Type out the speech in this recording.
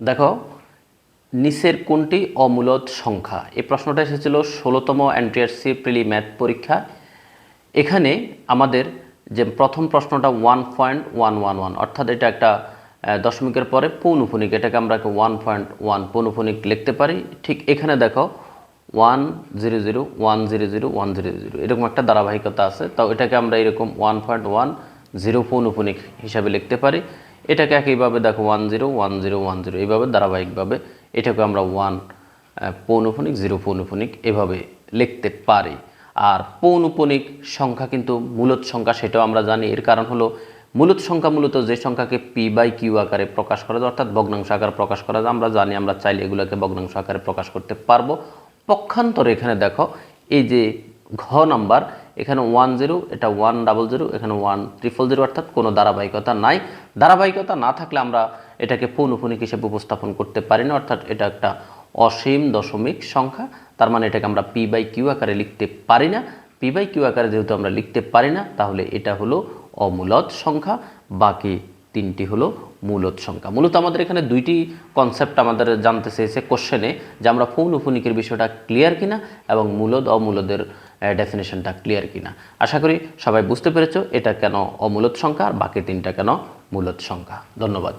দেখো, নিচের কোনটি অমূলত সংখ্যা? এই প্রশ্নটা এসেছিল ষোলোতম এনটিআরসি প্রিলি ম্যাথ পরীক্ষা। এখানে আমাদের যে প্রথম প্রশ্নটা one point one one one অর্থাৎ এটা একটা দশমিকের পরে পৌনফনিক এটাকে আমরা ওয়ান পয়েন্ট ওয়ান পৌনফনিক লিখতে পারি। ঠিক এখানে দেখো one zero zero one zero zero one zero zero এরকম একটা ধারাবাহিকতা আছে। তো এটাকে আমরা এরকম ওয়ান পয়েন্ট ওয়ান জিরো পৌনফনিক হিসাবে লিখতে পারি। এটাকে একইভাবে দেখো one zero one zero one zero এইভাবে ধারাবাহিকভাবে এটাকে আমরা ওয়ান পৌনফনিক জিরো পৌনফনিক এভাবে লিখতে পারি। আর পৌনপনিক সংখ্যা কিন্তু মূলত সংখ্যা সেটাও আমরা জানি। এর কারণ হলো মূলত সংখ্যা মূলত যে সংখ্যাকে পি বাই কিউ আকারে প্রকাশ করা যায়, অর্থাৎ ভগ্নাংশ আকারে প্রকাশ করা যায়, আমরা জানি আমরা চাইলে এগুলোকে ভগ্নাংশ আকারে প্রকাশ করতে পারব। পক্ষান্তরে এখানে দেখো, এই যে ঘ নাম্বার এখানে ওয়ান জিরো এটা ওয়ান ডাবল জিরো এখানে ওয়ান ট্রিপল জিরো অর্থাৎ কোনো ধারাবাহিকতা নাই। ধারাবাহিকতা না থাকলে আমরা এটাকে পৌনপনিক হিসেবে উপস্থাপন করতে পারি না, অর্থাৎ এটা একটা অসীম দশমিক সংখ্যা। তার মানে এটাকে আমরা পি বাই কিউ আকারে লিখতে পারি না। পি বাই কিউ আকারে যেহেতু আমরা লিখতে পারি না, তাহলে এটা হলো অমূলদ সংখ্যা, বাকি তিনটি হলো মূলত সংখ্যা। মূলত আমাদের এখানে দুইটি কনসেপ্ট আমাদের জানতে চেয়েছে কোশ্চেনে যে আমরা পৌনফুনিকের বিষয়টা ক্লিয়ার কিনা এবং মূলত অমূলদের ডেফিনেশনটা ক্লিয়ার কিনা। আশা করি সবাই বুঝতে পেরেছ, এটা কেন অমূলত সংখ্যা আর বাকি তিনটা কেন মূলত সংখ্যা। ধন্যবাদ।